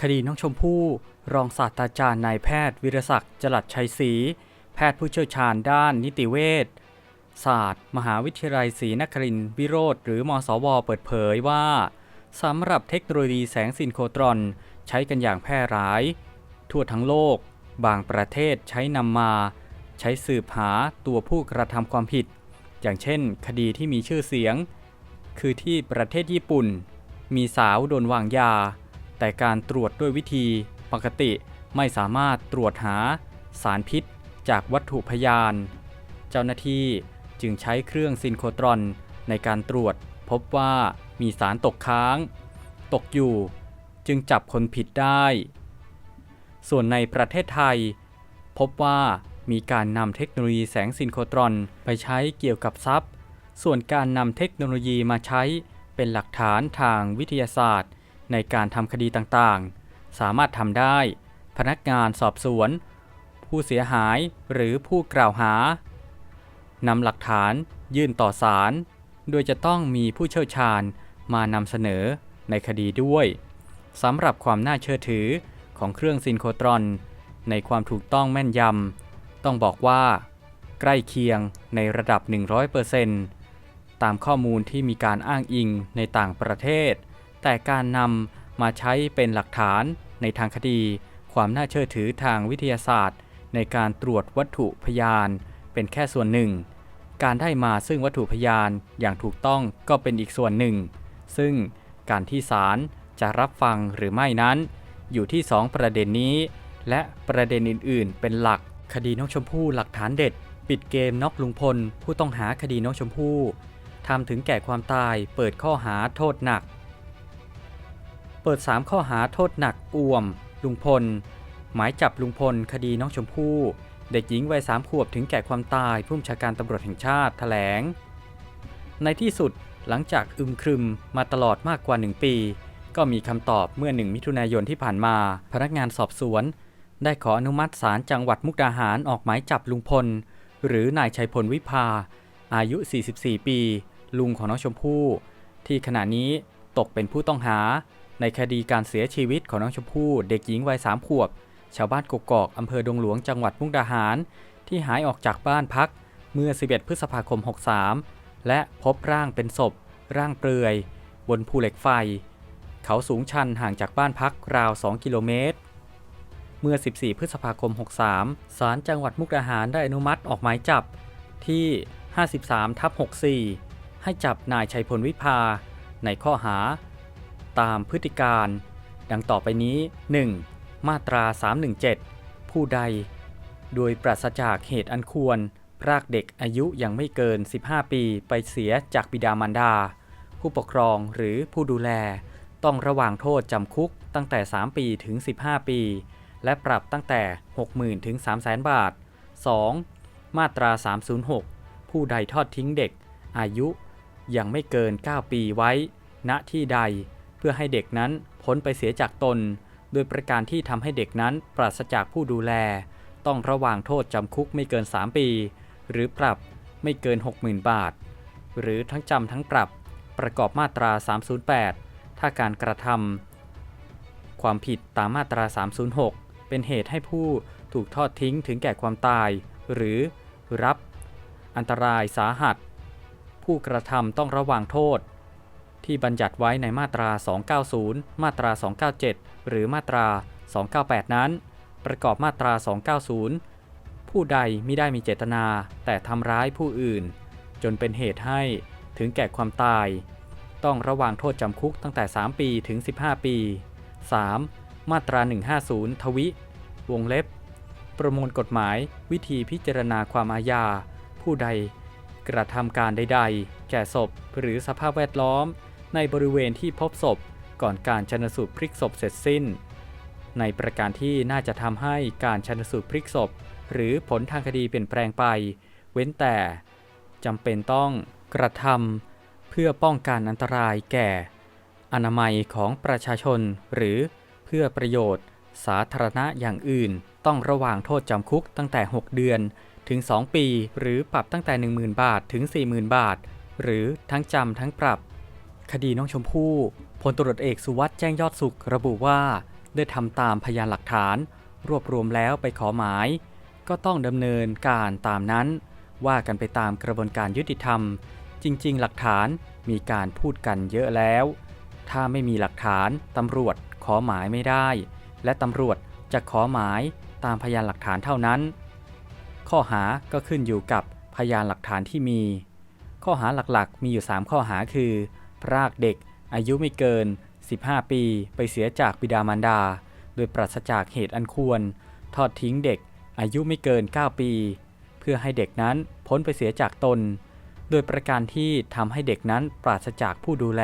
คดีน้องชมพู่ รองศาสตราจารย์นายแพทย์ วิรศักดิ์จลัดชัยศรีแพทย์ผู้เชี่ยวชาญด้านนิติเวชศาสตร์ มหาวิทยาลัยศรีนครินทร์วิโรธหรือมสว เปิดเผยว่าสำหรับเทคโนโลยีแสงซินโครตรอน ใช้กันอย่างแพร่หลาย ทั่วทั้งโลก บางประเทศใช้นำมา ใช้สืบหาตัวผู้กระทำความผิด อย่างเช่น คดีที่มีชื่อเสียง คือที่ประเทศญี่ปุ่น มีสาวโดนวางยา แต่การตรวจด้วยวิธีปกติไม่สามารถตรวจหาสารพิษจากวัตถุพยาน เจ้าหน้าที่จึงใช้เครื่องซินโครตรอนในการตรวจพบว่ามีสารตกค้าง ตกอยู่จึงจับคนผิดได้ ส่วนในประเทศไทย พบว่ามีการนำเทคโนโลยีแสงซินโครตรอนไปใช้เกี่ยวกับทรัพย์ ส่วนการนำเทคโนโลยีมาใช้เป็นหลักฐานทางวิทยาศาสตร์ ในการทำคดีต่างๆ สามารถทำได้ พนักงานสอบสวน ผู้เสียหายหรือผู้กล่าวหานำหลักฐานยื่นต่อศาลโดยจะต้องมีผู้เชี่ยวชาญมานำเสนอในคดีด้วยสำหรับความน่าเชื่อถือของเครื่องซินโครตรอน ในความถูกต้องแม่นยำต้องบอกว่า ใกล้เคียงในระดับ 100%ตามข้อมูลที่มีการอ้างอิงในต่างประเทศ แต่การนำมาใช้เป็นหลักฐานในทางคดี ความน่าเชื่อถือทางวิทยาศาสตร์ ในการตรวจวัตถุพยาน เป็นแค่ส่วนหนึ่ง การได้มาซึ่งวัตถุพยานอย่างถูกต้องก็เป็นอีกส่วนหนึ่ง ซึ่งการที่ศาลจะรับฟังหรือไม่นั้น อยู่ที่ 2 ประเด็นนี้ และประเด็นอื่น ๆ เป็นหลัก คดีน้องชมพู่หลักฐานเด็ด ปิดเกมน็อกลุงพล ผู้ต้องหาคดีน้องชมพู่ทำถึงแก่ความตายเปิดข้อหาโทษหนัก เปิด 3 ข้อหาโทษหนักอ่วม ลุงพล หมายจับลุงพล คดีน้องชมพู่ เด็กหญิงวัยสามขวบถึงแก่ความตายผู้บัญชาการตำรวจแห่งชาติแถลง ในที่สุดหลังจากอึมครึมมาตลอดมากกว่า 1 ปี ก็มีคำตอบเมื่อ 1 มิถุนายนที่ผ่านมา พนักงานสอบสวน ได้ขออนุมัติศาลจังหวัดมุกดาหารออกหมายจับลุงพล หรือนายชัยพลวิภา อายุ 44 ปี ลุงของน้องชมพู่ ที่ขณะนี้ตกเป็นผู้ต้องหา ในคดีการเสียชีวิตของน้องชมพู่เด็กหญิงวัยสามขวบ ชาวบ้านกกอกอำเภอดงหลวงจังหวัดมุกดาหาร ที่หายออกจากบ้านพักเมื่อ 11 พฤษภาคม 63 และพบร่างเป็นศพ ร่างเปลือย บนภูเหล็กไฟ เขาสูงชันห่างจากบ้านพักราว 2 กิโลเมตร เมื่อ 14 พฤษภาคม 63 ศาลจังหวัดมุกดาหารได้อนุมัติออกหมายจับที่ 53ทับ64 ให้จับนายชัยพลวิภา ในข้อหา ตามพฤติการ ดังต่อไปนี้ 1. มาตรา 317 ผู้ใด โดยปราศจากเหตุอันควร พรากเด็กอายุยังไม่เกิน 15 ปีไปเสียจากบิดามารดา ผู้ปกครองหรือผู้ดูแล ต้องระวางโทษจำคุกตั้งแต่ 3 ปีถึง 15 ปี และปรับตั้งแต่ 60,000ถึง300,000 บาท 2. มาตรา 306 ผู้ใดทอดทิ้งเด็กอายุยังไม่เกิน 9 ปีไว้ ณ ที่ใด เพื่อให้เด็กนั้นพ้นไปเสียจากตน โดยประการที่ทำให้เด็กนั้นปราศจากผู้ดูแล ต้องระวางโทษจำคุกไม่เกิน 3 ปี หรือปรับไม่เกิน 60,000 บาท หรือทั้งจำทั้งปรับประกอบมาตรา 308 ถ้าการกระทำความผิดตามมาตรา 306 เป็นเหตุให้ผู้ถูกทอดทิ้งถึงแก่ความตาย หรือรับอันตรายสาหัส ผู้กระทำต้องระวางโทษ ที่บัญญัติไว้ในมาตรา 290 มาตรา 297 หรือมาตรา 298 นั้น ประกอบมาตรา 290 ผู้ใดไมิได้มีเจตนา แต่ทำร้ายผู้อื่น จนเป็นเหตุให้ถึงแก่ความตาย ต้องระวางโทษจำคุกตั้งแต่ 3 ปีถึง 15 ปี 3. มาตรา 150 ทวิ วงเล็บ ประมวลกฎหมายวิธีพิจารณาความอาญา ผู้ใดกระทำการใด ๆ แก่ศพหรือสภาพแวดล้อม ในบริเวณที่พบศพก่อนการชันสูตรพลิกศพเสร็จสิ้น ในประการที่น่าจะทำให้การชันสูตรพลิกศพ หรือผลทางคดีเปลี่ยนแปลงไป เว้นแต่จำเป็นต้องกระทำเพื่อป้องกันอันตรายแก่ อนามัยของประชาชน หรือเพื่อประโยชน์ สาธารณะอย่างอื่น ต้องระวางโทษจำคุกตั้งแต่ 6 เดือนถึง 2 ปี หรือปรับตั้งแต่ 10,000 บาทถึง 40,000 บาท หรือทั้งจำทั้งปรับ คดีน้องชมพู่พลตรวจเอกสุวัสด์แจ้งยอดสุขระบุว่า ได้ทำตามพยานหลักฐาน รวบรวมแล้วไปขอหมาย ก็ต้องดำเนินการตามนั้น ว่ากันไปตามกระบวนการยุติธรรม จริง ๆ หลักฐานมีการพูดกันเยอะแล้ว ถ้าไม่มีหลักฐานตำรวจขอหมายไม่ได้ และตำรวจจะขอหมายตามพยานหลักฐานเท่านั้น ข้อหาก็ขึ้นอยู่กับพยานหลักฐานที่มี ข้อหาหลักๆ มีอยู่ 3 ข้อหาคือ พรากเด็ก อายุไม่เกิน 15 ปีไปเสียจากบิดามารดา โดยปราศจากเหตุอันควร ทอดทิ้งเด็ก อายุไม่เกิน 9 ปี เพื่อให้เด็กนั้นพ้นไปเสียจากตน โดยประการที่ทำให้เด็กนั้นปราศจากผู้ดูแล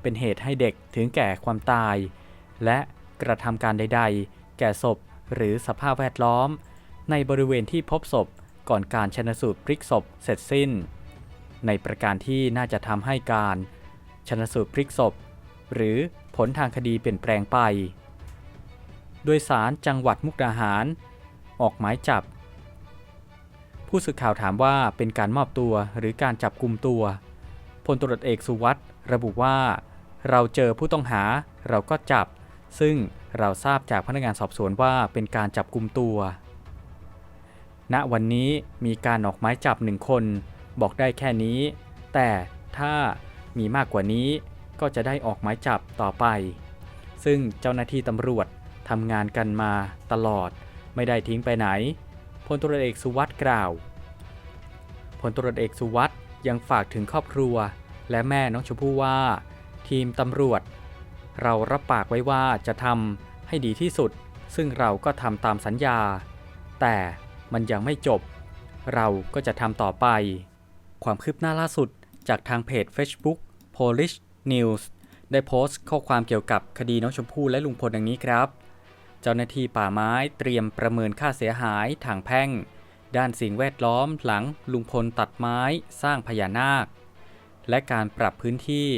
เป็นเหตุให้เด็กถึงแก่ความตาย และกระทำการใด ๆ แก่ศพหรือสภาพแวดล้อม ในบริเวณที่พบศพก่อนการชนสูตรพลิกศพเสร็จสิ้น ในประการที่น่าจะทำให้การ ชนสูตรพลิกศพ หรือผลทางคดีเปลี่ยนแปลงไป โดยสารจังหวัดมุกดาหาร ออกหมายจับ ผู้สื่อข่าวถามว่าเป็นการมอบตัวหรือการจับกลุ่มตัว พลตรวจเอกสุวัสด์ระบุว่า เราเจอผู้ต้องหาเราก็จับ ซึ่งเราทราบจากพนักงานสอบสวนว่าเป็นการจับกลุ่มตัว ณ วันนี้มีการออกหมายจับหนึ่งคน บอกได้แค่นี้ แต่ถ้า มีมากกว่านี้ก็จะได้ออกหมายจับต่อไป ซึ่งเจ้าหน้าที่ตำรวจทำงานกันมาตลอด ไม่ได้ทิ้งไปไหนพลตรเอกสุวัสด์กล่าวพลตรเอกสุวัสด์ยังฝากถึงครอบครัว และแม่น้องชมพู่ว่า ทีมตำรวจ เรารับปากไว้ว่าจะทำให้ดีที่สุด ซึ่งเราก็ทำตามสัญญา แต่มันยังไม่จบ เราก็จะทำต่อไป ความคืบหน้าล่าสุดจากทางเพจ Facebook Polish News ได้โพสต์ข้อความเกี่ยวกับคดีน้องชมพู่และลุงพลดังนี้ครับ เจ้าหน้าที่ป่าไม้เตรียมประเมินค่าเสียหายทางแพ่ง ด้านสิ่งแวดล้อมหลังลุงพลตัดไม้สร้างพญานาค และการปรับพื้นที่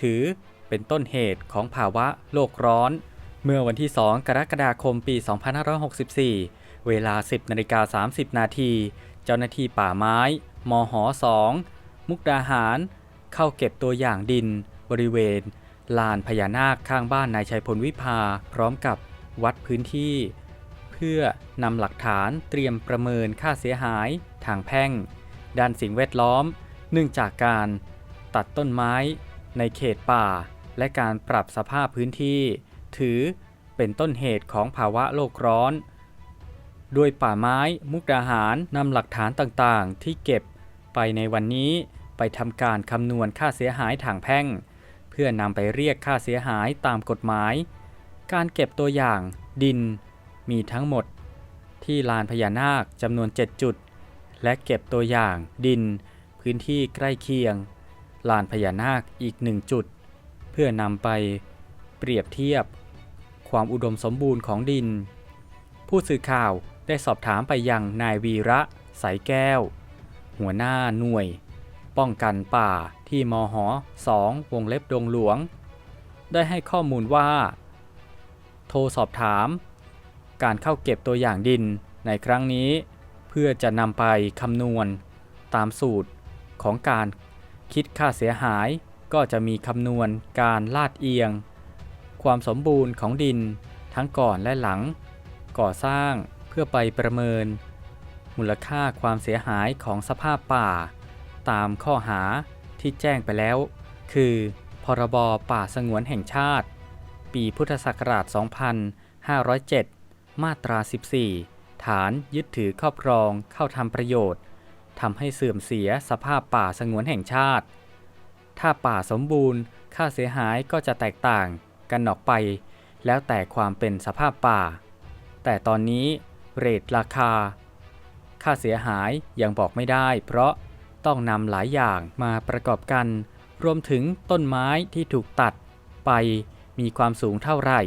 ถือเป็นต้นเหตุของภาวะโลกร้อน เมื่อวันที่ 2 กรกฎาคมปี 2564 เวลา 10นาฬิกา30 นาที เจ้าหน้าที่ป่าไม้ มห 2 มุกดาหาร เข้าเก็บตัวอย่างดิน บริเวณ ลานพญานาคข้างบ้านนายชัยพลวิภา พร้อมกับวัดพื้นที่ เพื่อนำหลักฐานเตรียมประเมินค่าเสียหาย ทางแพ่ง ด้านสิ่งแวดล้อม เนื่องจากการตัดต้นไม้ ในเขตป่า และการปรับสภาพพื้นที่ ถือเป็นต้นเหตุของภาวะโลกร้อนด้วยป่าไม้ มุกดาหารนำหลักฐานต่างๆ ที่เก็บไปในวันนี้ ไปทำการคำนวณค่าเสียหายทางแพ่ง เพื่อนำไปเรียกค่าเสียหายตามกฎหมาย การเก็บตัวอย่าง ดิน มีทั้งหมด ที่ลานพญานาคจำนวน 7 จุด และเก็บตัวอย่าง ดิน พื้นที่ใกล้เคียง ลานพญานาคอีกหนึ่งจุด เพื่อนำไป เปรียบเทียบ ความอุดมสมบูรณ์ของดิน ผู้สื่อข่าวได้สอบถามไปยังนายวีระสายแก้ว หัวหน้าหน่วย ป้องกันป่าที่มห2วงเล็บดงหลวง ได้ให้ข้อมูลว่า โทรสอบถาม การเข้าเก็บตัวอย่างดินในครั้งนี้ เพื่อจะนำไปคำนวณ ตามสูตรของการคิดค่าเสียหายก็จะมีคำนวณการลาดเอียง ความสมบูรณ์ของดินทั้งก่อนและหลัง ก่อสร้างเพื่อไปประเมิน มูลค่าความเสียหายของสภาพป่า ตามข้อหาที่แจ้งไปแล้ว คือ พรบป่าสงวนแห่งชาติ ปีพุทธศักราช 2507 มาตรา 14 ฐานยึดถือครอบครองเข้าทำประโยชน์ทำให้เสื่อมเสียสภาพป่าสงวนแห่งชาติ ถ้าป่าสมบูรณ์ ค่าเสียหายก็จะแตกต่างกันออกไป แล้วแต่ความเป็นสภาพป่า แต่ตอนนี้เรทราคา ค่าเสียหายยังบอกไม่ได้ เพราะ ต้องนำหลายอย่างมาประกอบกัน รวมถึงต้นไม้ที่ถูกตัดไปมีความสูงเท่าไหร่